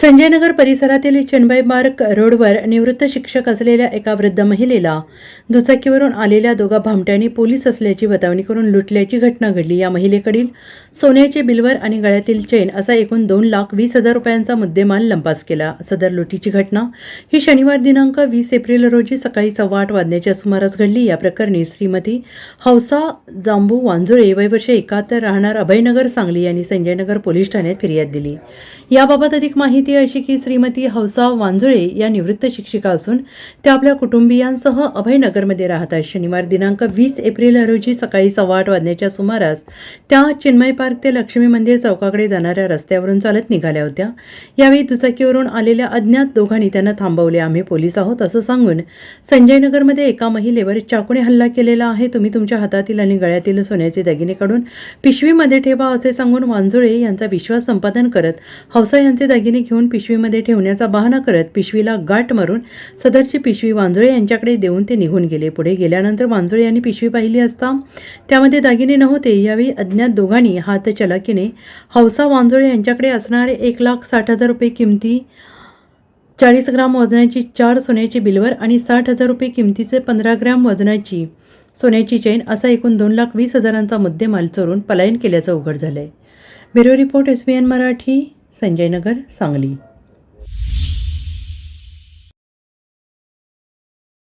संजयनगर परिसरातील चेन्नई मार्ग रोडवर निवृत्त शिक्षक असलेल्या एका वृद्ध महिलेला दुचाकीवरून आलेल्या दोघा भामट्यांनी पोलीस असल्याची बतावणी करून लुटल्याची घटना घडली. या महिलेकडील सोन्याचे बिलवर आणि गळ्यातील चेन असा एकूण दोन लाख वीस हजार रुपयांचा मुद्देमाल लंपास केला. सदर लुटीची घटना ही शनिवार दिनांक वीस एप्रिल रोजी सकाळी सव्वा आठ वाजण्याच्या सुमारास घडली. या प्रकरणी श्रीमती हौसा जांबू वांजुळे वय वर्ष एकाहत्तर राहणार अभयनगर सांगली यांनी संजयनगर पोलीस ठाण्यात फिर्याद दिली. याबाबत अधिक माहिती अशी की श्रीमती हौसा वांजुळे या निवृत्त शिक्षिका असून त्या आपल्या कुटुंबियांसह अभयनगरमध्ये राहतात शनिवार दिनांक वीस एप्रिल रोजी सकाळी सव्वा आठ वाजण्याच्या सुमारास त्या चिन्मय पार्क ते लक्ष्मी मंदिर चौकाकडे जाणाऱ्या रस्त्यावरून चालत निघाल्या होत्या. यावेळी दुचाकीवरून आलेल्या अज्ञात दोघांनी त्यांना थांबवले. आम्ही पोलीस आहोत असं सांगून संजयनगरमध्ये एका महिलेवर चाकूने हल्ला केलेला आहे. तुम्ही तुमच्या हातातील आणि गळ्यातील सोन्याचे दागिने काढून पिशवीमध्ये ठेवा असे सांगून वांजुळे यांचा विश्वास संपादन करत हौसा यांचे दागिने घेऊन पिशवीमध्ये ठेवण्याचा बहाणा करत पिशवीला गाठ मारून सदरची पिशवी वांजुळे यांच्याकडे देऊन ते निघून गेले. पुढे गेल्यानंतर वांजुळे यांनी पिशवी पाहिली असता त्यामध्ये दागिने नव्हते. यावेळी अज्ञात दोघांनी हातचलाकीने हौसा वांजुळे यांच्याकडे असणारे एक लाख साठ हजार रुपये किमती चाळीस ग्राम वजनाची चार सोन्याची बिलवर आणि साठ हजार रुपये किमतीचे पंधरा ग्रॅम वजनाची सोन्याची चेन असा एकूण दोन लाख वीस हजारांचा मुद्देमाल चोरून पलायन केल्याचं उघड झालं आहे bureau report S B N Marathi. Sanjaynagar Sangli.